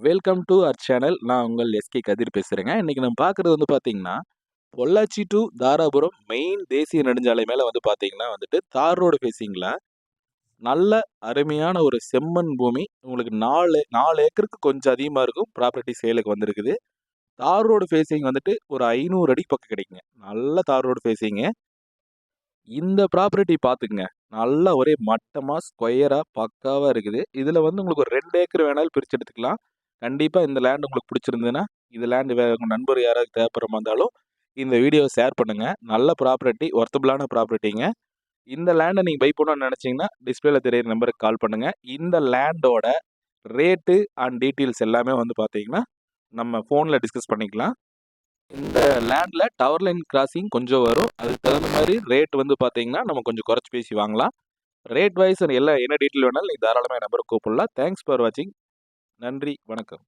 Welcome to our channel நான் உங்கள் SK கதிர் பேசுகிறேங்க இன்றைக்கி நம்ம பார்க்குறது வந்து பார்த்தீங்கன்னா பொள்ளாச்சி டு தாராபுரம் மெயின் தேசிய நெடுஞ்சாலை மேலே வந்து பார்த்தீங்கன்னா வந்துட்டு தார் ரோடு ஃபேஸிங்கில் நல்ல அருமையான ஒரு செம்மண் பூமி. உங்களுக்கு நாலு நாலு ஏக்கருக்கு கொஞ்சம் அதிகமாக இருக்கும். ப்ராப்பர்ட்டி சேலுக்கு வந்திருக்குது. தார் ரோடு ஃபேஸிங் வந்துட்டு ஒரு ஐநூறு அடி பக்கம் கிடைக்குங்க. நல்ல தார் ரோடு ஃபேஸிங்கு இந்த ப்ராப்பர்ட்டி பார்த்துக்குங்க நல்லா ஒரே மட்டமாக ஸ்கொயராக பக்காவாக இருக்குது. இதில் வந்து உங்களுக்கு ஒரு ரெண்டு ஏக்கர் வேணாலும் பிரித்து எடுத்துக்கலாம். கண்டிப்பாக இந்த லேண்ட் உங்களுக்கு பிடிச்சிருந்ததுன்னா இந்த லேண்டு வே உங்கள் நண்பர் யாராவது தேவைப்படுற இருந்தாலும் இந்த வீடியோவை ஷேர் பண்ணுங்கள் நல்ல ப்ராப்பர்ட்டி ஒர்த்தபுளான ப்ராப்பர்ட்டிங்க இந்த லேண்டை நீங்கள் பை பண்ணணும்னு நினச்சிங்கன்னா டிஸ்பிளேல தெரியிற நம்பருக்கு கால் பண்ணுங்கள் இந்த லேண்டோட ரேட்டு அண்ட் டீட்டெயில்ஸ் எல்லாமே வந்து பார்த்தீங்கன்னா நம்ம ஃபோனில் டிஸ்கஸ் பண்ணிக்கலாம். இந்த லேண்டில் டவர் லைன் கிராசிங் கொஞ்சம் வரும். அதுக்கு தகுந்த மாதிரி ரேட் வந்து பார்த்தீங்கன்னா நம்ம கொஞ்சம் குறைச்சி பேசி வாங்கலாம். ரேட் வைஸ் எல்லாம் என்ன டீட்டெயில் வேணாலும் நீங்கள் தாராளமாக நம்பருக்கு கூப்பிடலாம். தேங்க்ஸ் ஃபார் வாட்சிங் நன்றி வணக்கம்.